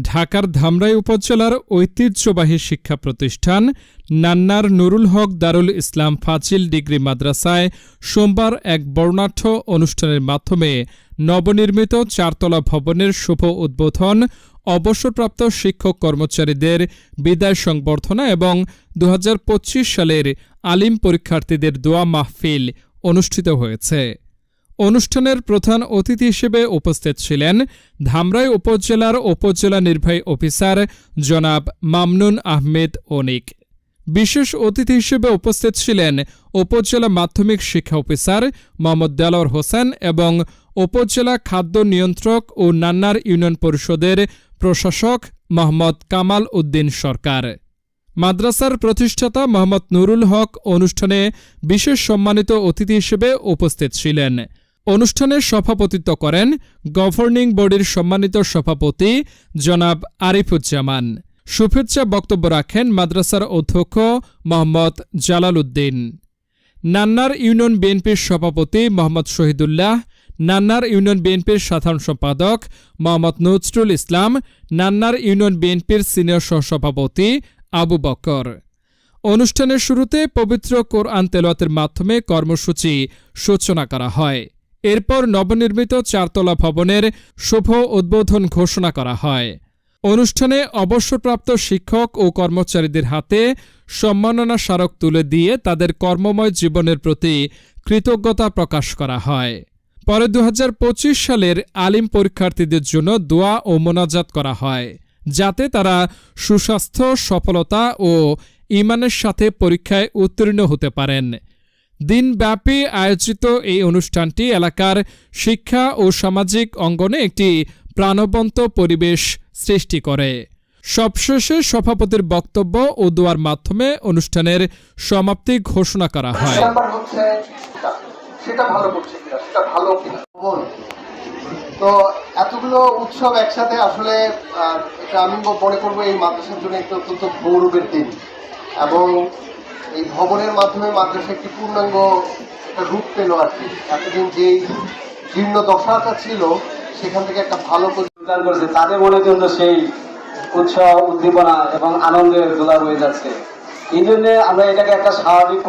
ঢাকার ধামরাই উপজেলার ঐতিহ্যবাহী শিক্ষা প্রতিষ্ঠান নান্নার নুরুল হক দারুল ইসলাম ফাজিল ডিগ্রি মাদ্রাসায় সোমবার এক বর্ণাঢ্য অনুষ্ঠানের মাধ্যমে নবনির্মিত চারতলা ভবনের শুভ উদ্বোধন, অবসরপ্রাপ্ত শিক্ষক কর্মচারীদের বিদায় সংবর্ধনা এবং দুহাজার পঁচিশ সালের আলিম পরীক্ষার্থীদের দোয়া মাহফিল অনুষ্ঠিত হয়েছে। অনুষ্ঠানের প্রধান অতিথি হিসেবে উপস্থিত ছিলেন ধামরাই উপজেলার উপজেলা নির্বাহী অফিসার জনাব মামনুন আহমেদ অনিক। বিশেষ অতিথি হিসেবে উপস্থিত ছিলেন উপজেলা মাধ্যমিক শিক্ষা অফিসার মোহাম্মদ দেলোয়ার হোসেন এবং উপজেলা খাদ্য নিয়ন্ত্রক ও নান্নার ইউনিয়ন পরিষদের প্রশাসক মোহাম্মদ কামাল উদ্দিন সরকার। মাদ্রাসার প্রতিষ্ঠাতা মোহাম্মদ নুরুল হক অনুষ্ঠানে বিশেষ সম্মানিত অতিথি হিসেবে উপস্থিত ছিলেন। অনুষ্ঠানে সভাপতিত্ব করেন গভর্নিং বডির সম্মানিত সভাপতি জনাব আরিফুজ্জামান। শুভেচ্ছা বক্তব্য রাখেন মাদ্রাসার অধ্যক্ষ মোহাম্মদ জালাল উদ্দিন নান্নার ইউনিয়ন বিএনপির সভাপতি মোহাম্মদ শহীদুল্লাহ, নান্নার ইউনিয়ন বিএনপির সাধারণ সম্পাদক মোহাম্মদ নজরুল ইসলাম, নান্নার ইউনিয়ন বিএনপির সিনিয়র সহসভাপতি আবু বকর। অনুষ্ঠানের শুরুতে পবিত্র কোরআন তেলাওয়াতের মাধ্যমে কর্মসূচি সূচনা করা হয়। এরপর নবনির্মিত চারতলা ভবনের শুভ উদ্বোধন ঘোষণা করা হয়। অনুষ্ঠানে অবসরপ্রাপ্ত শিক্ষক ও কর্মচারীদের হাতে সম্মাননা স্মারক তুলে দিয়ে তাদের কর্মময় জীবনের প্রতি কৃতজ্ঞতা প্রকাশ করা হয়। পরে দু হাজার পঁচিশ সালের আলিম পরীক্ষার্থীদের জন্য দোয়া ও মোনাজাত করা হয়, যাতে তারা সুস্বাস্থ্য, সফলতা ও ইমানের সাথে পরীক্ষায় উত্তীর্ণ হতে পারেন। দিনব্যাপী আয়োজিত এই অনুষ্ঠানটি এলাকার শিক্ষা ও সামাজিক অঙ্গনে একটি প্রাণবন্ত পরিবেশ সৃষ্টি করে। সবশেষে সভাপতির বক্তব্য ও দোয়ার মাধ্যমে অনুষ্ঠানের সমাপ্তি ঘোষণা করা হয়। সেটা- সেটা ভালো করছে কিনা সেটা ভালো কিনা? তো এতগুলো উৎসব একসাথে আসলে এটা আমি মনে করব এই মাদ্রাসার জন্য একটি অত্যন্ত গৌরবের দিন। এবং এই ভবনের মাধ্যমে মাদ্রাসা একটি পূর্ণাঙ্গ একটা রূপ পেল আর কি। এতদিন যেই জীর্ণ দশাটা ছিল, সেখান থেকে একটা ভালো প্রচার করেছে। তাদের মনে জন্য সেই উৎসাহ, উদ্দীপনা এবং আনন্দের দোলা হয়ে যাচ্ছে। এই জন্যে আমরা এটাকে একটা স্বাভাবিক